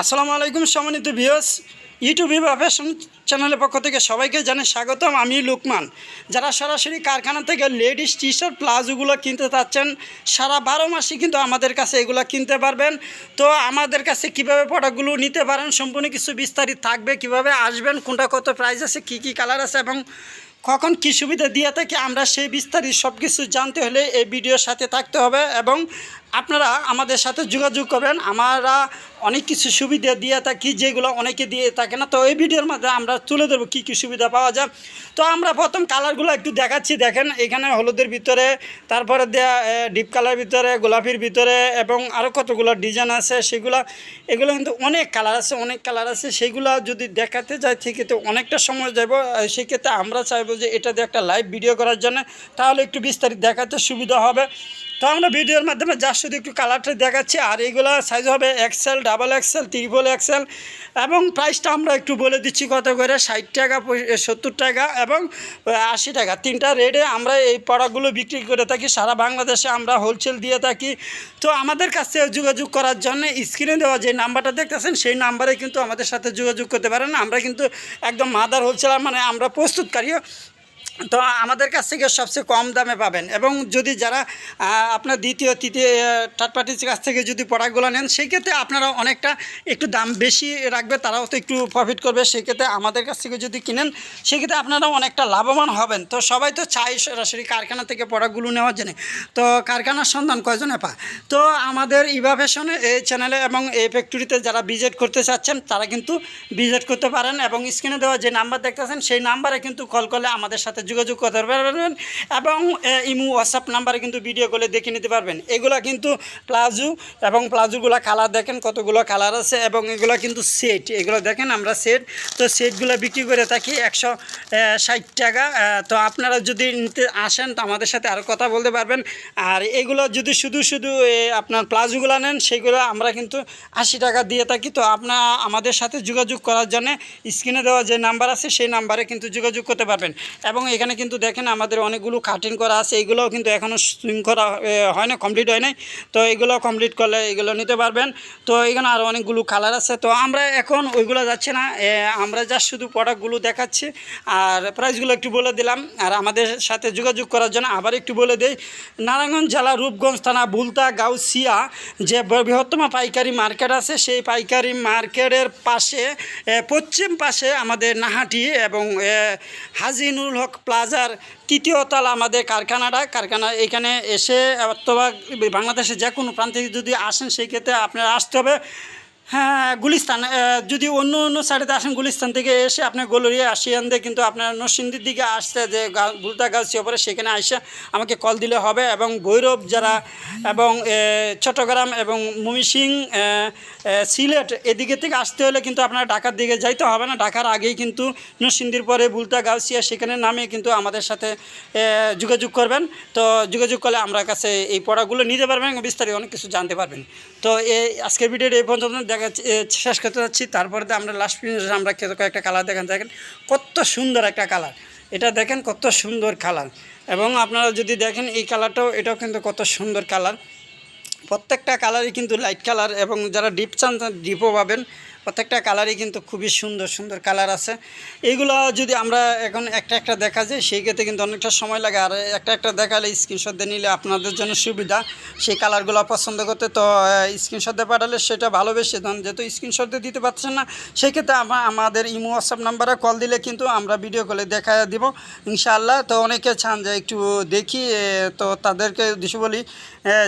আসসালামু আলাইকুম সম্মানিত ভিউস ইউটিউব ফ্যাশন চ্যানেলের পক্ষ থেকে সবাইকে জানাই স্বাগতম। আমি লুকমান। যারা সরাসরি কারখানা থেকে লেডিস টি শার্ট প্লাজোগুলো কিনতে চাচ্ছেন, সারা বারো মাসে কিন্তু আমাদের কাছে এগুলো কিনতে পারবেন। তো আমাদের কাছে কীভাবে প্রোডাক্টগুলো নিতে পারেন, সম্পূর্ণ কিছু বিস্তারিত থাকবে, কীভাবে আসবেন, কোনটা কত প্রাইস আছে, কি কি কালার আছে এবং কখন কী সুবিধা দিয়ে থাকে, আমরা সেই বিস্তারিত সব কিছু জানতে হলে এই ভিডিওর সাথে থাকতে হবে এবং আপনারা আমাদের সাথে যোগাযোগ করবেন। আমরা অনেক কিছু সুবিধা দিয়ে থাকি, যেগুলো অনেকে দিয়ে থাকে না। তো এই ভিডিওর মধ্যে আমরা তুলে ধরবো কী কী সুবিধা পাওয়া যায়। তো আমরা প্রথম কালারগুলো একটু দেখাচ্ছি। দেখেন, এখানে হলুদের ভিতরে, তারপরে দেয়া ডিপ কালার ভিতরে, গোলাপির ভিতরে, এবং আরও কতগুলো ডিজাইন আছে সেগুলো। এগুলো কিন্তু অনেক কালার আছে, অনেক কালার আছে। সেগুলো যদি দেখাতে যাই তো অনেকটা সময় যাব। সেক্ষেত্রে আমরা চাইব যে এটা দিয়ে একটা লাইভ ভিডিও করার জন্য। তাহলে একটু বিস্তারিত দেখাতে সুবিধা হবে। তো আমরা ভিডিওর মাধ্যমে যা শুধু একটু কালারটা দেখাচ্ছি, আর এইগুলো সাইজ হবে XL double XL triple XL এবং প্রাইসটা আমরা একটু বলে দিচ্ছি কত করে, ষাট টাকা সত্তর টাকা এবং আশি টাকা। তিনটা রেটে আমরা এই প্রোডাক্টগুলো বিক্রি করে থাকি, সারা বাংলাদেশে আমরা হোলসেল দিয়ে থাকি। তো আমাদের কাছে যোগাযোগ করার জন্য স্ক্রিনে দেওয়া যে নাম্বারটা দেখতেছেন, সেই নাম্বারে কিন্তু আমাদের সাথে যোগাযোগ করতে পারেন। আমরা কিন্তু একদম মাদার হোলসেলার মানে আমরা প্রস্তুতকারীও। তো আমাদের কাছ থেকে সবচেয়ে কম দামে পাবেন। এবং যদি যারা আপনার দ্বিতীয়, তৃতীয় থার্ড পার্টির কাছ থেকে যদি প্রোডাক্টগুলো নেন, সেই ক্ষেত্রে আপনারা অনেকটা একটু দাম বেশি রাখবে, তারাও তো একটু প্রফিট করবে। সেক্ষেত্রে আমাদের কাছ থেকে যদি কিনেন সেক্ষেত্রে আপনারাও অনেকটা লাভবান হবেন। তো সবাই তো চাই সরাসরি কারখানা থেকে প্রোডাক্টগুলো নেওয়ার জন্য। তো কারখানার সন্ধান কয়জনে পায় তো আমাদের ইভা এই চ্যানেলে এবং এই ফ্যাক্টরিতে যারা ভিজিট করতে চাচ্ছেন, তারা কিন্তু ভিজিট করতে পারেন এবং স্ক্রিনে দেওয়া যে নাম্বার দেখতেছেন, সেই নাম্বারে কিন্তু কল করলে আমাদের সাথে যোগাযোগ করতে পারবেন এবং ইমু হোয়াটসঅ্যাপ নাম্বারে কিন্তু ভিডিও কলে দেখে নিতে পারবেন। এগুলো কিন্তু প্লাজো এবং প্লাজোগুলো কালার দেখেন, কতগুলো কালার আছে এবং এগুলো কিন্তু সেট এগুলো দেখেন আমরা সেট তো সেটগুলো বিক্রি করে থাকি একশো ষাট টাকা। তো আপনারা যদি নিতে আসেন তো আমাদের সাথে আরও কথা বলতে পারবেন। আর এগুলো যদি শুধু শুধু আপনার প্লাজোগুলো নেন, সেগুলো আমরা কিন্তু আশি টাকা দিয়ে থাকি। তো আপনার আমাদের সাথে যোগাযোগ করার জন্য স্ক্রিনে দেওয়া যে নাম্বার আছে, সেই নাম্বারে কিন্তু যোগাযোগ করতে পারবেন। এবং এখানে কিন্তু দেখেন আমাদের অনেকগুলো কাটিং করা আছে এইগুলোও কিন্তু এখনও সুইং করা হয় না কমপ্লিট হয় নাই। তো এগুলো কমপ্লিট করলে এগুলো নিতে পারবেন। তো এখানে আরও অনেকগুলো কালার আছে। তো আমরা এখন ওইগুলো যাচ্ছে না আমরা জাস্ট শুধু প্রোডাক্টগুলো দেখাচ্ছি। আর প্রাইসগুলো একটু বলে দিলাম। আর আমাদের সাথে যোগাযোগ করার জন্য আবার একটু বলে দেই। নারায়ণগঞ্জ জেলা রূপগঞ্জ থানা বুলতা গাউসিয়া যে বৃহত্তম পাইকারি মার্কেট আছে সেই পাইকারি মার্কেটের পাশে পশ্চিম পাশে আমাদের নাহাটি এবং এ, হাজি নুরুল হক প্লাজার তৃতীয় আমাদের কারখানাটা। কারখানা এখানে এসে অথবা বাংলাদেশে যে কোনো প্রান্তে যদি আসেন, সেই ক্ষেত্রে আপনারা আসতে হবে। হ্যাঁ গুলিস্তান যদি অন্য অন্য সাইডেতে আসেন গুলিস্তান থেকে এসে আপনার গোলরিয়া আসিয়ান দিয়ে কিন্তু আপনার নরসিংদীর দিকে আসতে যে গা- বুলতা গাছি ওপরে সেখানে এসে আমাকে কল দিলে হবে এবং ভৈরব যারা এবং চট্টগ্রাম এবং এ, সিলেট এদিকে থেকে আসতে হলে কিন্তু আপনার ঢাকার দিকে যাইতে হবে না। ঢাকার আগেই কিন্তু নরসিংদীর পরে বুলতা গাউসিয়া সেখানে নামে কিন্তু আমাদের সাথে যোগাযোগ করবেন। তো যোগাযোগ করলে আমরা কাছে এই পড়াগুলো নিতে পারবেন এবং বিস্তারিত অনেক কিছু জানতে পারবেন। তো এই আজকের ভিডিওটা এই পর্যন্ত। এ, শেষ করতে যাচ্ছি। তারপরে আমরা লাস্ট পর্যন্ত আমরা কয়েকটা কালার দেখেন। দেখেন কত সুন্দর একটা কালার এটা দেখেন কত সুন্দর কালার এবং আপনারা যদি দেখেন এই কালারটাও এটাও কিন্তু কত সুন্দর কালার প্রত্যেকটা কালারই কিন্তু লাইট কালার এবং যারা ডিপ চান ডিপও পাবেন। প্রত্যেকটা কালারই কিন্তু খুবই সুন্দর সুন্দর কালার আছে। এইগুলো যদি আমরা এখন একটা একটা দেখা যায়, সেই ক্ষেত্রে কিন্তু অনেকটা সময় লাগে। আর একটা একটা দেখালে স্ক্রিনশট দিয়ে নিলে আপনাদের জন্য সুবিধা। সেই কালারগুলো পছন্দ করতে তো স্ক্রিনশট দিয়ে পাঠালে সেটা ভালোবেসে দেন। যেহেতু স্ক্রিনশট দিয়ে দিতে পারছেন না, সেই ক্ষেত্রে আমা- আমাদের ইমো হোয়াটসঅ্যাপ নাম্বারে কল দিলে কিন্তু আমরা ভিডিও কলে দেখা দিব। ইনশাআল্লাহ, তো অনেকে চান যে একটু দেখি তো তাদেরকে উদ্দেশ্য বলি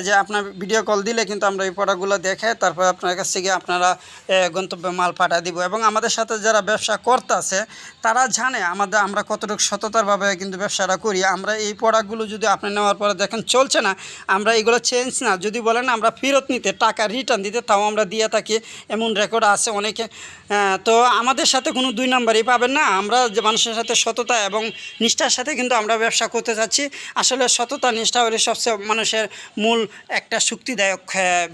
যে আপনার ভিডিও কল দিলে কিন্তু আমরা এই প্রোডাক্টগুলো দেখে তারপর আপনার কাছ থেকে আপনারা গন্তব্যে মাল পাঠা দিব এবং আমাদের সাথে যারা ব্যবসা করতেছে তারা জানে আমাদের, আমরা কতটুকু সততারভাবে কিন্তু ব্যবসাটা করি। আমরা এই প্রোডাক্টগুলো যদি আপনি নেওয়ার পরে দেখেন চলছে না, আমরা এগুলো চেঞ্জ না। যদি বলেন আমরা ফেরত নিতে, টাকা রিটার্ন দিতে, তাও আমরা দিয়ে থাকি। এমন রেকর্ড আছে অনেকে তো আমাদের সাথে কোনো দুই নাম্বারই পাবেন না। আমরা যে মানুষের সাথে সততা এবং নিষ্ঠার সাথে কিন্তু আমরা ব্যবসা করতে চাচ্ছি আসলে সততা, নিষ্ঠা হলে সবচেয়ে মানুষের মূল একটা শক্তিদায়ক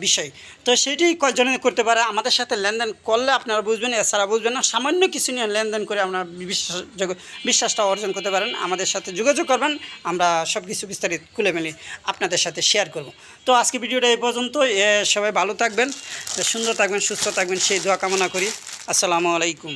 বিষয়। তো সেটি কয়জনে করতে পারে? আমাদের সাথে লেনদেন করলে করলে আপনারা বুঝবেন, এছাড়া বুঝবেন না। সামান্য কিছু নিয়ে লেনদেন করে আপনারা বিশ্বাস বিশ্বাসটা অর্জন করতে পারেন। আমাদের সাথে যোগাযোগ করবেন, আমরা সব কিছু বিস্তারিত খুলে মেলি আপনাদের সাথে শেয়ার করব। তো আজকে ভিডিওটা এই পর্যন্ত। সবাই ভালো থাকবেন, সুন্দর থাকবেন, সুস্থ থাকবেন, সেই দোয়া কামনা করি। আসসালামু আলাইকুম।